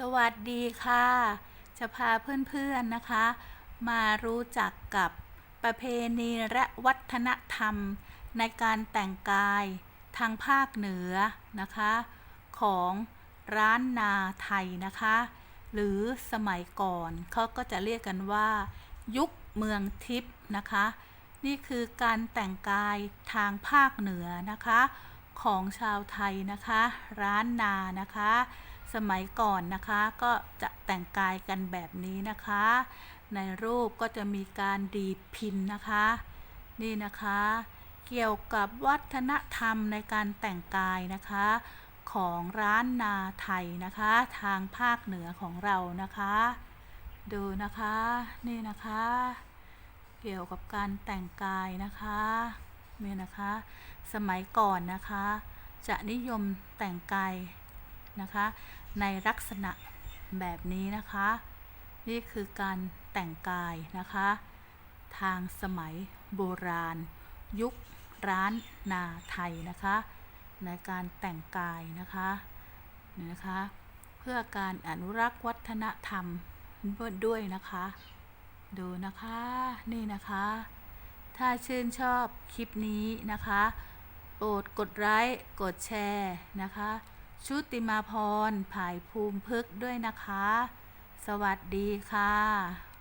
สวัสดีค่ะ จะพาเพื่อนๆนะคะ มารู้จักกับประเพณีและวัฒนธรรมในการแต่งกายทางภาคเหนือนะคะ ของร้านนาไทยนะคะ หรือสมัยก่อนเขาก็จะเรียกกันว่า ยุคเมืองทิพย์นะคะ นี่คือการแต่งกายทางภาคเหนือนะคะ ของชาวไทยนะคะ ร้านนานะคะ สมัยก่อนนะคะก็จะแต่งกายกันแบบนี้นะคะ ในรูปก็จะมีการดีพินนะคะ นี่นะคะ เกี่ยวกับวัฒนธรรมในการแต่งกายนะคะ ของร้านนาไทยนะคะ ทางภาคเหนือของเรานะคะ ดูนะคะนี่นะคะ เกี่ยวกับการแต่งกายนะคะนี่นะคะ สมัยก่อนนะคะ จะนิยมแต่งกาย นะคะ ในลักษณะแบบนี้นะคะ นี่คือการแต่งกายนะคะ ทางสมัยโบราณ ยุคร้านนาไทยนะคะ ในการแต่งกายนะคะนี่นะคะ เพื่อการอนุรักษ์วัฒนธรรมด้วยนะคะ ดูนะคะนี่นะคะ ถ้าชื่นชอบคลิปนี้นะคะ โปรดกดไลค์กดแชร์นะคะ ชุติมาพรภายภูมิพึกษ์ด้วยนะคะ สวัสดีค่ะ